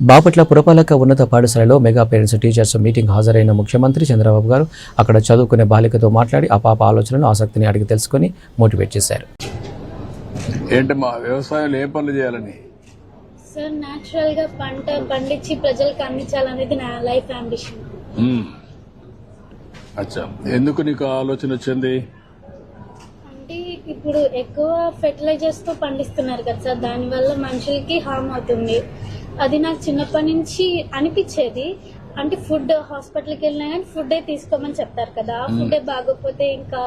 బాపట్ల పురపాలక ఉన్నత పాఠశాలలో మెగా పేరెంట్స్ టీచర్స్ మీటింగ్ హాజరైన ముఖ్యమంత్రి చంద్రబాబు గారు అక్కడ చదువుకునే బాలికతో మాట్లాడి ఆ పాప ఆలోచనలను ఆసక్తిని అడిగి తెలుసుకొని మోటివేట్ చేశారు. ఏంటి మా వ్యవసాయంలో ఏ పనులు చేయాలని? సార్ న్యాచురల్గా పంట పండించి ప్రజలకు అందించాలనేది నా లైఫ్ అంబిషన్. అచ్చా. ఎందుకు నీకు ఆలోచన వచ్చింది? అంటే ఇప్పుడు ఎక్కువ ఫెర్టిలైజర్స్తో పండిస్తున్నారు కదా సార్ దానివల్ల మనుషులకి హామ్ అవుతుంది. అది నాకు చిన్నప్పటి నుంచి అనిపించేది. అంటే ఫుడ్ హాస్పిటల్కి వెళ్ళినా కానీ ఫుడ్ తీసుకోమని చెప్తారు కదా. ఆ ఫుడ్ బాగోకపోతే ఇంకా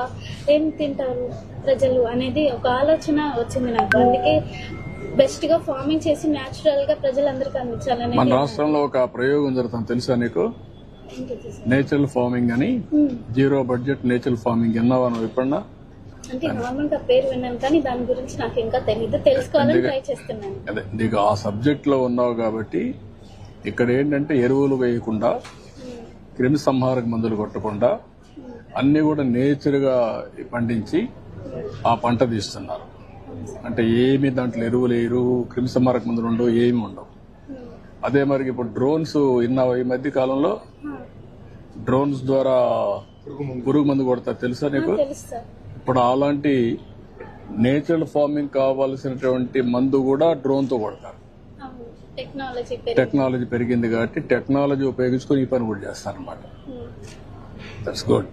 ఏం తింటారు ప్రజలు అనేది ఒక ఆలోచన వచ్చింది నాకు. అందుకే బెస్ట్గా ఫార్మింగ్ చేసి న్యాచురల్గా ప్రజలందరికీ మన అందించాలనేది రాష్ట్రంలో ఒక ప్రయోగం జరుగుతుంది తెలుసా నీకు? నేచురల్ ఫార్మింగ్ అని. Zero budget natural farming. విన్నావా నువ్వు ఎప్పుడన్నా అంటే నార్మల్గా పేరు విన్నాను కానీ దాని గురించి నాకు ఇంకా తెలియదు తెలుసుకోవాలని ఎందుకు? ట్రై చేస్తున్నాను. అదే నీకు ఆ సబ్జెక్ట్లో ఉన్నావు కాబట్టి ఇక్కడ ఏంటంటే ఎరువులు వేయకుండా క్రిమి సంహారక మందులు కొట్టకుండా అన్ని కూడా నేచర్గా పండించి ఆ పంట తీస్తున్నారు. అంటే ఏమి దాంట్లో ఎరువులు వేయరు క్రిమి సంహారక మందులు ఉండవు ఏమి ఉండవు. అదే మరి ఇప్పుడు డ్రోన్స్ విన్నావా ఈ మధ్య కాలంలో? డ్రోన్స్ ద్వారా పురుగు మందు. కొడతారు తెలుసా నీకు? ఇప్పుడు అలాంటి నేచురల్ ఫార్మింగ్ కావాల్సినటువంటి మందు కూడా డ్రోన్తో కొడతారు. టెక్నాలజీ పెరిగింది. కాబట్టి టెక్నాలజీ ఉపయోగించుకొని ఈ పని కూడా చేస్తారనమాట దట్స్ గుడ్